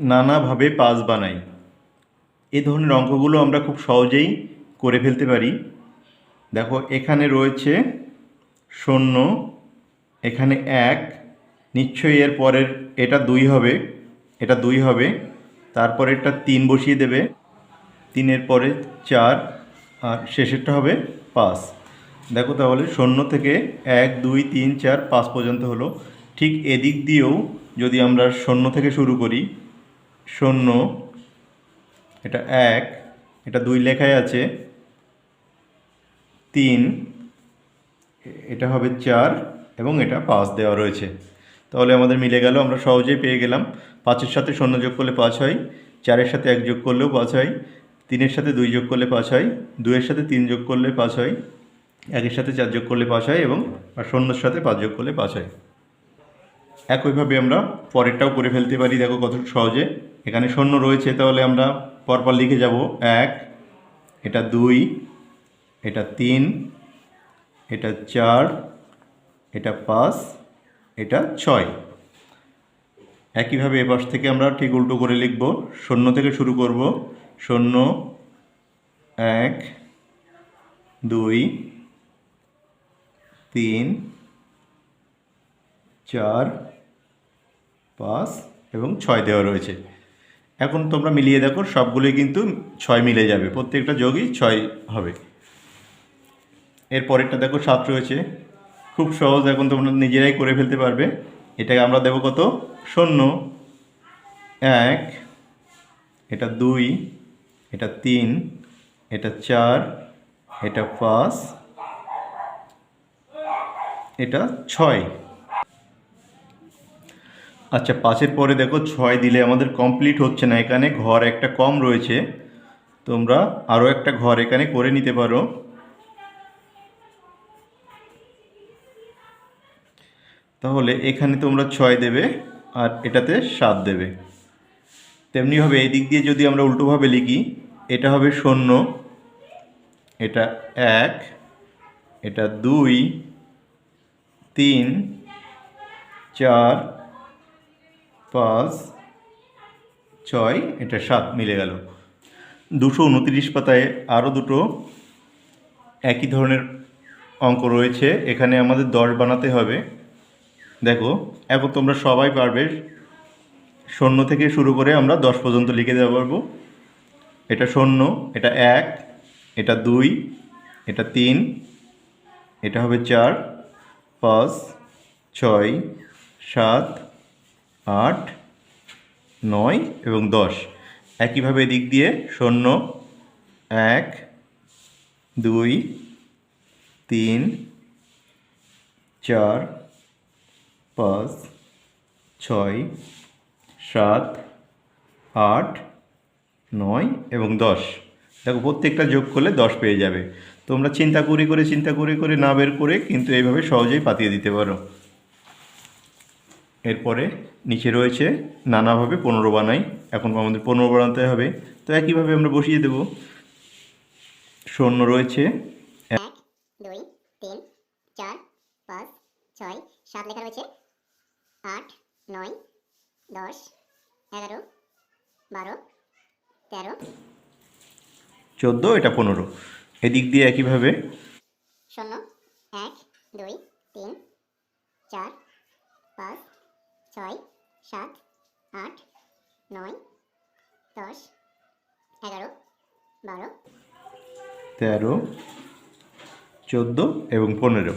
নানাভাবে পাস বানাই। এ ধরনের অঙ্কগুলো আমরা খুব সহজেই করে ফেলতে পারি। দেখো, এখানে রয়েছে শূন্য, এখানে এক, নিশ্চয়ই এর পরের, এটা দুই হবে, এটা দুই হবে তারপর তারপরেরটা তিন বসিয়ে দেবে, তিনের পরে চার, আর শেষেরটা হবে পাঁচ। দেখো তাহলে, শূন্য থেকে এক, দুই, তিন, চার, পাঁচ পর্যন্ত হলো। ঠিক এদিক দিয়েও যদি আমরা শূন্য থেকে শুরু করি শূন্য, এটা এক, এটা দুই লেখায় আছে, তিন, এটা হবে চার এবং এটা পাঁচ দেওয়া রয়েছে। তাহলে আমাদের মিলে গেল, আমরা সহজেই পেয়ে গেলাম। পাঁচের সাথে শূন্য যোগ করলে পাঁচ হয়, চারের সাথে এক যোগ করলেও পাঁচ হয়, তিনের সাথে দুই যোগ করলে পাঁচ হয়, দুইয়ের সাথে তিন যোগ করলে পাঁচ হয়, একের সাথে চার যোগ করলে পাঁচ হয় এবং শূন্যর সাথে পাঁচ যোগ করলে পাঁচ হয়। একইভাবে আমরা পরেরটাও করে ফেলতে পারি, দেখো কত সহজে। এখানে শূন্য রয়েছে, তাহলে আমরা পরপর লিখে যাব এক, এটা দুই, এটা তিন, এটা চার, এটা পাঁচ, এটা ছয়। একইভাবে এপাশ থেকে আমরা ঠিক উল্টো করে লিখব, শূন্য থেকে শুরু করব, শূন্য, এক, দুই, তিন, চার, পাঁচ এবং ছয় দেওয়া রয়েছে। এখন তোমরা মিলিয়ে দেখো, সবগুলোই কিন্তু ছয় মিলে যাবে। প্রত্যেকটা যোগই ছয় হবে। এর পরেরটা দেখো, সাত রয়েছে। খুব সহজ, এখন তোমরা নিজেরাই করে ফেলতে পারবে। এটাকে আমরা দেবো কত? শূন্য। এক, এটা দুই, এটা তিন, এটা চার, এটা পাঁচ, এটা ছয়। আচ্ছা পাঁচের পরে দেখো ছয় দিলে আমাদের কমপ্লিট হচ্ছে না। এখানে ঘর একটা কম রয়েছে। তোমরা আরও একটা ঘর এখানে করে নিতে পারো। তাহলে এখানে তোমরা ছয় দেবে আর এটাতে সাত দেবে। তেমনিভাবে এই দিক দিয়ে যদি আমরা উল্টোভাবে লিখি, এটা হবে শূন্য, এটা এক, এটা দুই, তিন, চার পাঁচ, ছয়, এটা সাত মিলে গেল। দুশো উনত্রিশ পাতায় আরও দুটো একই ধরনের অঙ্ক রয়েছে। এখানে আমাদের দশ বানাতে হবে। দেখো, এখন তোমরা সবাই পারবে শূন্য থেকে শুরু করে আমরা দশ পর্যন্ত লিখে দেওয়া পারব। এটা শূন্য, এটা এক, এটা দুই, এটা তিন, এটা হবে চার, পাঁচ, ছয়, সাত আট, নয় এবং দশ। একইভাবে দিক দিয়ে শূন্য, এক, দুই, তিন, চার, পাঁচ, ছয়, সাত, আট, নয় এবং দশ। দেখো, প্রত্যেকটা যোগ করলে দশ পেয়ে যাবে। তোমরা চিন্তা করে করে, চিন্তা করে করে না বের করে কিন্তু এইভাবে সহজেই পাতিয়ে দিতে পারো। এরপরে নিচে রয়েছে নানাভাবে পনেরো বানাই। এখন আমাদের পনেরো বানাতে হবে। তো একইভাবে আমরা বসিয়ে দেব। শূন্য রয়েছে। এক দুই তিন চার পাঁচ ছয় সাত লেখা রয়েছে। আট নয় দশ এগারো বারো তেরো। চোদ্দ এটা পনেরো। এদিক দিয়ে একইভাবে। শূন্য এক দুই তিন চার পাঁচ ছয় সাত আট নয় দশ এগারো বারো তেরো চোদ্দ এবং পনেরো।